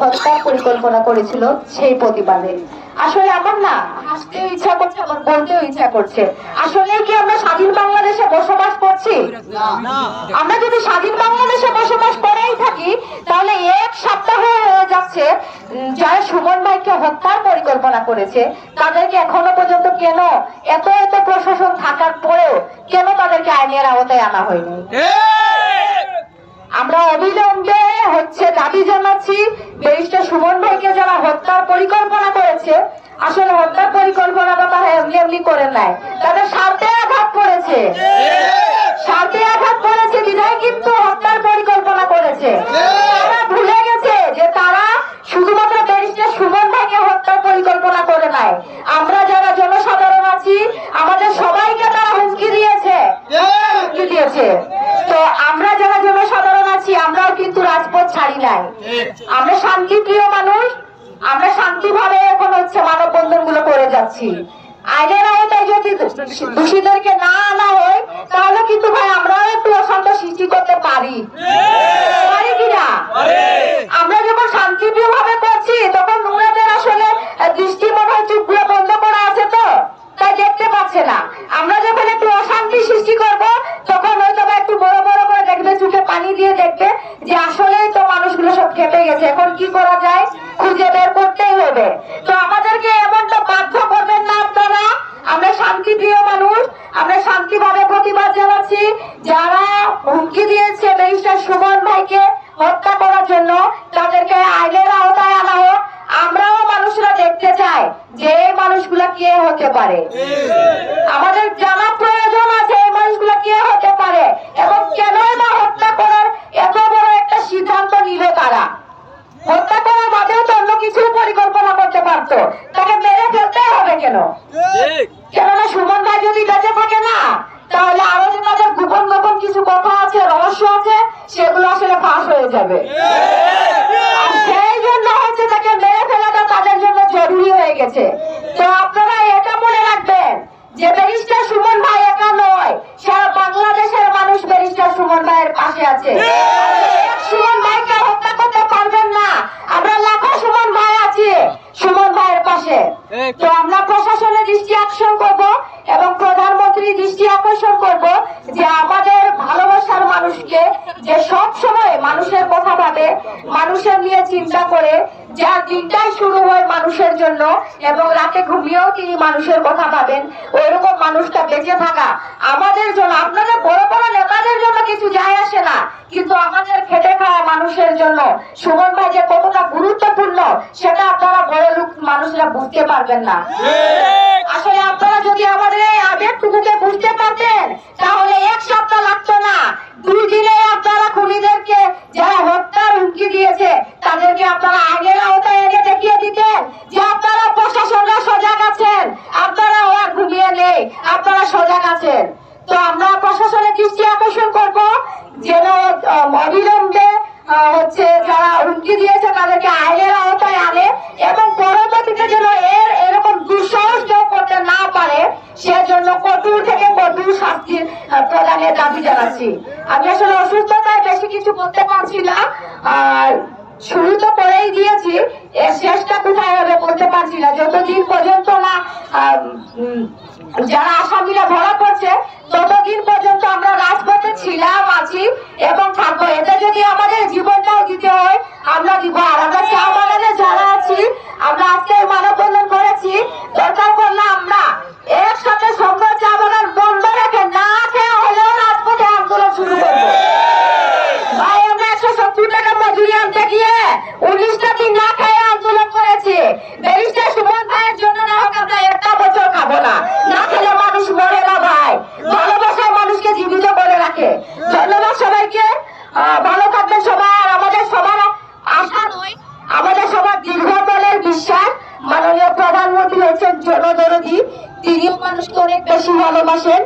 হত্যার পরিকল্পনা করেছিল সেই প্রতিবাদে। আসলে আমার না হাসতেও ইচ্ছা করছে আমার বলতেও ইচ্ছা করছে। আসলে কি আমরা স্বাধীন বাংলাদেশে বসবাস করছি? আমরা যদি স্বাধীন বাংলাদেশে বসবাস করেই থাকি তাহলে এক সপ্তাহ হয়ে যাচ্ছে যারা সুমন ভাইকে হত্যার পরিকল্পনা করেছে তাদেরকে এখনও পর্যন্ত কেন এত এত প্রশাসন থাকার পরেও কেন তাদেরকে আইনের আওতায় আনা হয়নি? আমরা অবিলম্বে হচ্ছে দাবি জানাচ্ছি ব্যারিস্টার সুমন ভাইকে যারা হত্যার পরিকল্পনা করেছে, আসলে হত্যার পরিকল্পনাটা তারা এমনি এমনি করে নেয়। তাদের স্বার্থে আঘাত করেছে। স্বার্থে আঘাত করেছে বিধায় কিন্তু হত্যার পরিকল্পনা করেছে। তারা ভুলে গেছে যে তারা শুধুমাত্র ব্যারিস্টার সুমন ভাইকে হত্যার পরিকল্পনা করে নাই আমরা যারা জনসাধারণ আছি আমাদের সবাইকে তারা হুমকি দিয়েছে হুমকি দিয়েছে তো আমরা যারা জনসাধারণ আছি আমরাও কিন্তু রাজপথ ছাড়ি নাই আমরা শান্তি প্রিয় মানুষ আমরা শান্তিভাবে এখন হচ্ছে মানব বন্ধনগুলো করে যাচ্ছি। আইনের আওতায় যদি দোষীদেরকে না আনা হয় তাহলে কিন্তু ভাই আমরাও একটু অশান্ত সৃষ্টি করতে পারি। পারি। কিনা? আমরা গেছে এখন কি করা যায়? খুঁজে বের করতেই হবে। তো আমাদেরকে এমনটা বাধ্য করবেন না আপনারা? আমরা শান্তিপ্রিয় মানুষ আমরা শান্তিভাবে প্রতিবাদ জানাচ্ছি। যারা হুমকি দিয়েছে ব্যারিস্টার সুমন ভাইকে হত্যা করার জন্য তাদেরকে আইনের আওতায় আনা হোক। আমরাও মানুষরা দেখতে চাই যে মানুষগুলা কে হতে পারে। আমাদের জানা প্রয়োজন আছে এই মানুষগুলা কে হতে পারে এবং কেনই বা হত্যা করার এত বড় একটা সিদ্ধান্ত নিল তারা হত্যা করার বাদেও তো অন্য কিছু পরিকল্পনা পারতো তাকে মেরে ফেলতে হবে কেন? কেননা সুমন ভাই যদি বেঁচে থাকে না তাহলে আরও যে তাদের গোপন গোপন কিছু কথা আছে রহস্য আছে সেগুলো আসলে ফাঁস হয়ে যাবে। সেই জন্য হচ্ছে তাকে মেরে ফেলাটা তাদের জন্য জরুরি হয়ে গেছে। তো আপনারা এটা মনে রাখবেন যে ব্যারিস্টার সুমন ভাই একা নয় সারা বাংলাদেশের মানুষ ব্যারিস্টার সুমন ভাইয়ের পাশে আছে। সুমন ভাইকে হত্যা করতে পারবেন না আমরা লাখো সুমন ভাই আছি সুমন ভাইয়ের পাশে তো আমরা প্রশাসনের দৃষ্টি আকর্ষণ করব এবং প্রধানমন্ত্রী দৃষ্টি আকর্ষণ করব যে আমাদের ভালোবাসার মানুষকে যে সব সময় মানুষের কথা ভাবে, মানুষের নিয়ে চিন্তা করে যার দিনটাই শুরু হয় মানুষের জন্য এবং রাতে ঘুমিয়েও তিনি মানুষের কথা ভাবেন, ওইরকম মানুষটা বেঁচে থাকা। আমাদের জন্য, আপনাদের বড় বড় নেতাদের জন্য কিছু যায় আসে না, কিন্তু আমাদের খেটে খাওয়া মানুষের জন্য সুমন ভাই যে কতটা গুরুত্বপূর্ণ সেটা আপনারা বড় লোক মানুষরা বুঝতে পারবেন না। আসলে আপনারা যদি আমাদের এই আবেগটুকুকে বুঝতে পারতেন তাহলে এক সপ্তাহ লাগতো না। দুই দিনে আপনারা খুনিদেরকে যারা হত্যার হুমকি দিয়েছে তাদেরকে আপনারা আগের আওতায় এনে দেখিয়ে দিতেন যে আপনারা প্রশাসনরা সজাগ আছেন। আপনারা আর ঘুমিয়ে নেই আপনারা সজাগ আছেন। তো আমরা প্রশাসনের দৃষ্টি আকর্ষণ করব যেন অবিলম্বে হচ্ছে যারা হুমকি দিয়েছে তাদেরকে আইনের আওতায় আনে এবং পরবর্তীতে যেন এর এরকম দুঃসাহস কেউ করতে না পারে, সেজন্য কঠোর থেকে কঠোর শাস্তি প্রদানের দাবি জানাচ্ছি। আমি আসলে অসুস্থতায় বেশি কিছু বলতে পারছি না, আর শুরু তো করেই দিয়েছি, এর শেষটা কোথায় হবে বলতে পারছি না। যতদিন পর্যন্ত না যারা আসামিরা ধরা পড়ছে, ততদিন পর্যন্ত আমরা রাজপথে ছিলাম আছি এবং থাকব এতে যদি আমাদের জীবনটাও দিতে হয় আমরা দিব আর আমরা চা বাগানে যারা আছি আমরা আজকে মানববন্ধন করেছি দরকার পড়লে আমরা একসাথে সম্ভব চা বাগান বন্ধ রেখে না খেয়ে হলেও রাজপথে আন্দোলন শুরু করব ভাই আমরা একশো সত্তর টাকা মজুরি আনতে গিয়ে উনিশটা দিন না খেয়ে আন্দোলন করেছি। ব্যারিস্টার সুমন ভাইয়ের জন্য না হোক আমরা একটা বছর খাব না। না খেলে মানুষ মরে না ভাই। ভালোবাসায় মানুষকে জীবিত করে রাখে। ধন্যবাদ সবাইকে। ভালো থাকবেন সবাই। আর আমাদের সবার আশা নয় আমাদের সবার দীর্ঘতলের বিশ্বাস মাননীয় প্রধানমন্ত্রী হচ্ছেন জনদরদি। তিনিও মানুষকে অনেক বেশি ভালোবাসেন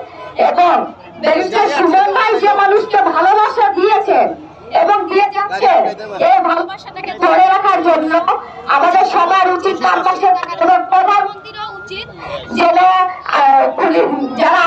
এবং ব্যারিস্টার সুমন ভাই যে মানুষকে ভালোবাসা দিয়েছেন এবং দিয়ে যাচ্ছেন এই ভালোবাসাটাকে ধরে রাখার জন্য আমাদের সবার উচিত এবং প্রধানমন্ত্রীরও উচিত। যারা